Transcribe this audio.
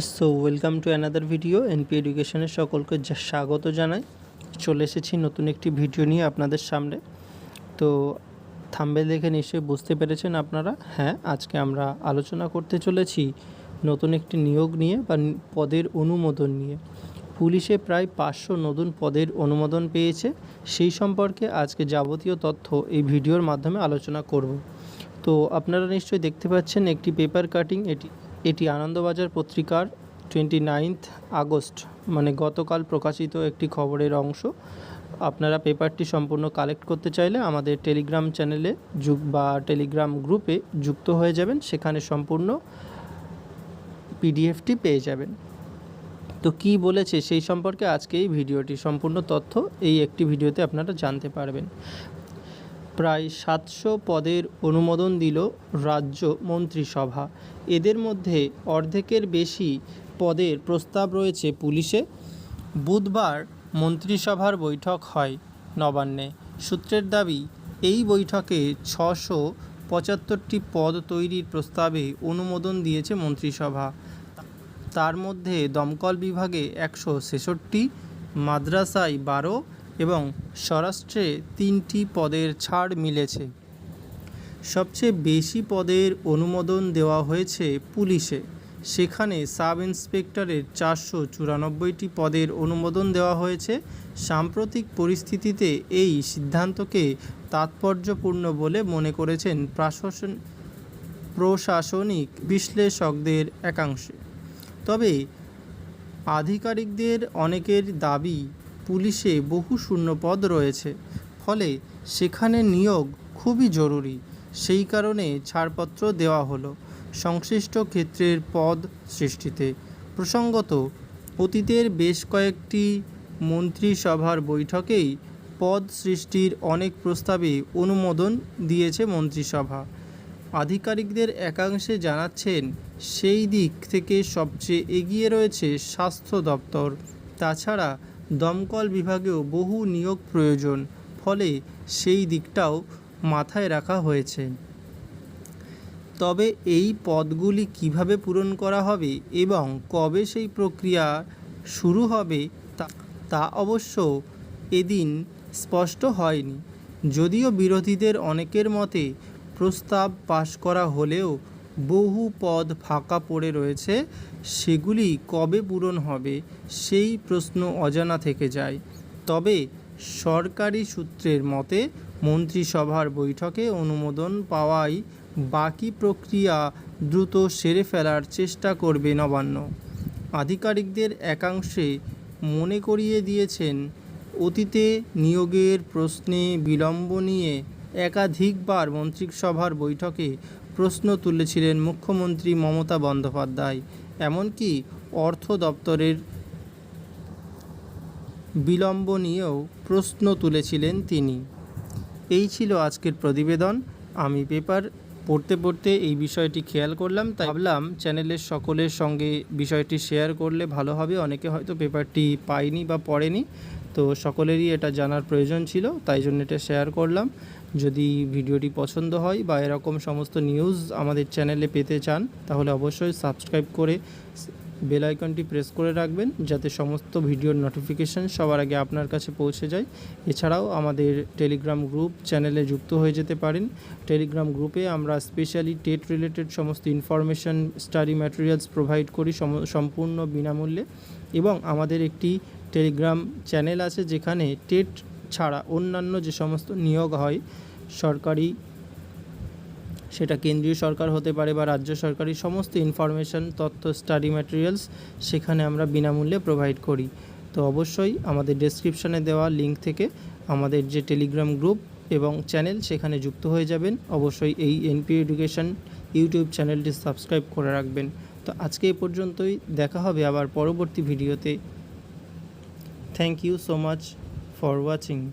So welcome to another video NP এডুকেশনের সকলকে স্বাগত জানাই। চলে এসেছি নতুন একটি ভিডিও নিয়ে আপনাদের সামনে। তো থাম্বেল দেখে নিশ্চয়ই বুঝতে পেরেছেন আপনারা? হ্যাঁ আজকে আমরা আলোচনা করতে চলেছি নতুন একটি নিয়োগ নিয়ে বা পদের অনুমোদন নিয়ে। পুলিশে প্রায় পাঁচশো নতুন পদের অনুমোদন পেয়েছে। সেই সম্পর্কে আজকে যাবতীয় তথ্য এই ভিডিওর মাধ্যমে আলোচনা করব। তো, আপনারা নিশ্চয়ই দেখতে পাচ্ছেন একটি পেপার কাটিং এটি এটি আনন্দবাজার পত্রিকার টোয়েন্টি নাইনথ আগস্ট মানে গতকাল প্রকাশিত একটি খবরের অংশ। আপনারা পেপারটি সম্পূর্ণ কালেক্ট করতে চাইলে আমাদের টেলিগ্রাম চ্যানেলে যুগ বা টেলিগ্রাম গ্রুপে যুক্ত হয়ে যাবেন। সেখানে সম্পূর্ণ পিডিএফটি পেয়ে যাবেন। তো কি বলেছে সেই সম্পর্কে আজকে এই ভিডিওটি, সম্পূর্ণ তথ্য এই একটি ভিডিওতে আপনারা জানতে পারবেন। প্রায় সাতশো পদের অনুমোদন দিল রাজ্য মন্ত্রিসভা। এদের মধ্যে অর্ধেকের বেশি পদের প্রস্তাব রয়েছে পুলিশে। বুধবার মন্ত্রিসভার বৈঠক হয় নবান্নে। সূত্রের দাবি, এই বৈঠকে ছশো পঁচাত্তরটি পদ তৈরির প্রস্তাবে অনুমোদন দিয়েছে মন্ত্রিসভা। তার মধ্যে দমকল বিভাগে একশো ছেষট্টি, মাদ্রাসায় বারো এবং স্বরাষ্ট্রে তিনটি পদের ছাড় মিলেছে। সবচেয়ে বেশি পদের অনুমোদন দেওয়া হয়েছে পুলিশে। সেখানে সাব ইন্সপেক্টরের চারশো চুরানব্বইটি পদের অনুমোদন দেওয়া হয়েছে। সাম্প্রতিক পরিস্থিতিতে এই সিদ্ধান্তকে তাৎপর্যপূর্ণ বলে মনে করেছেন প্রশাসন প্রশাসনিক বিশ্লেষকদের একাংশে। তবে আধিকারিকদের অনেকের দাবি পুলিশে বহু শূন্যপদ রয়েছে। ফলে সেখানে নিয়োগ খুবই জরুরি। সেই কারণে ছাড়পত্র দেওয়া হলো। সংশ্লিষ্ট ক্ষেত্রের পদ সৃষ্টিতে। প্রসঙ্গত, অতীতের বেশ কয়েকটি মন্ত্রিসভার বৈঠকেই পদ সৃষ্টির অনেক প্রস্তাবে অনুমোদন দিয়েছে মন্ত্রিসভা। আধিকারিকদের একাংশে জানাচ্ছেন, সেই দিক থেকে সবচেয়ে এগিয়ে রয়েছে স্বাস্থ্য দপ্তর। তাছাড়া দমকল বিভাগেও বহু নিয়োগ প্রয়োজন, ফলে সেই দিকটাও মাথায় রাখা হয়েছে। তবে এই পদগুলি কীভাবে পূরণ করা হবে এবং কবে সেই প্রক্রিয়া শুরু হবে তা- অবশ্য এদিন স্পষ্ট হয়নি। যদিও বিরোধীদের অনেকের মতে প্রস্তাব পাশ করা হলেও বহু পদ ফাঁকা পড়ে রয়েছে, সেগুলি কবে পূরণ হবে সেই প্রশ্ন অজানা থেকে যায়। তবে সরকারি সূত্রের মতে, মন্ত্রিসভার বৈঠকে অনুমোদন পাওয়াই বাকি প্রক্রিয়া দ্রুত সেরে ফেলার চেষ্টা করবে নবান্ন। আধিকারিকদের একাংশে মনে করিয়ে দিয়েছেন, অতীতে নিয়োগের প্রশ্নে বিলম্ব নিয়ে একাধিকবার মন্ত্রিসভার বৈঠকে প্রশ্ন তুলেছিলেন মুখ্যমন্ত্রী মমতা বন্দ্যোপাধ্যায়। এমনকি অর্থ দপ্তরের বিলম্ব নিয়েও প্রশ্ন তুলেছিলেন তিনি। এই ছিল আজকের প্রতিবেদন। আমি পেপার পড়তে পড়তে এই বিষয়টি খেয়াল করলাম, তাই ভাবলাম চ্যানেলের সকলের সঙ্গে বিষয়টি শেয়ার করলে ভালো হবে। অনেকে হয়তো পেপারটি পায়নি বা পড়েনি, তো সকলেরই এটা জানার প্রয়োজন ছিল, তাই জন্য এটা শেয়ার করলাম। যদি ভিডিওটি পছন্দ হয় বা এরকম সমস্ত নিউজ আমাদের চ্যানেলে পেতে চান, তাহলে অবশ্যই সাবস্ক্রাইব করে বেল আইকনটি প্রেস করে রাখবেন, যাতে সমস্ত ভিডিওর নোটিফিকেশান সবার আগে আপনার কাছে পৌঁছে যায়। এছাড়াও আমাদের টেলিগ্রাম গ্রুপ চ্যানেলে যুক্ত হয়ে যেতে পারেন। টেলিগ্রাম গ্রুপে আমরা স্পেশালি টেট রিলেটেড সমস্ত ইনফরমেশান স্টাডি ম্যাটেরিয়ালস প্রোভাইড করি সম- সম্পূর্ণ বিনামূল্যে। এবং আমাদের একটি টেলিগ্রাম চ্যানেল আছে, যেখানে টেট ছাড়া অন্যান্য যে সমস্ত নিয়োগ হয়, সরকারি, সেটা কেন্দ্রীয় সরকার হতে পারে বা রাজ্য সরকারি, সমস্ত ইনফরমেশান তথ্য স্টাডি ম্যাটেরিয়ালস সেখানে আমরা বিনামূল্যে প্রোভাইড করি। তো অবশ্যই আমাদের ডেসক্রিপশানে দেওয়া লিঙ্ক থেকে আমাদের যে টেলিগ্রাম গ্রুপ এবং চ্যানেল সেখানে যুক্ত হয়ে যাবেন। অবশ্যই এই এনপি এডুকেশন ইউটিউব চ্যানেলটি সাবস্ক্রাইব করে রাখবেন। তো আজকে এ পর্যন্তই, দেখা হবে আবার পরবর্তী ভিডিওতে thank you so much for watching.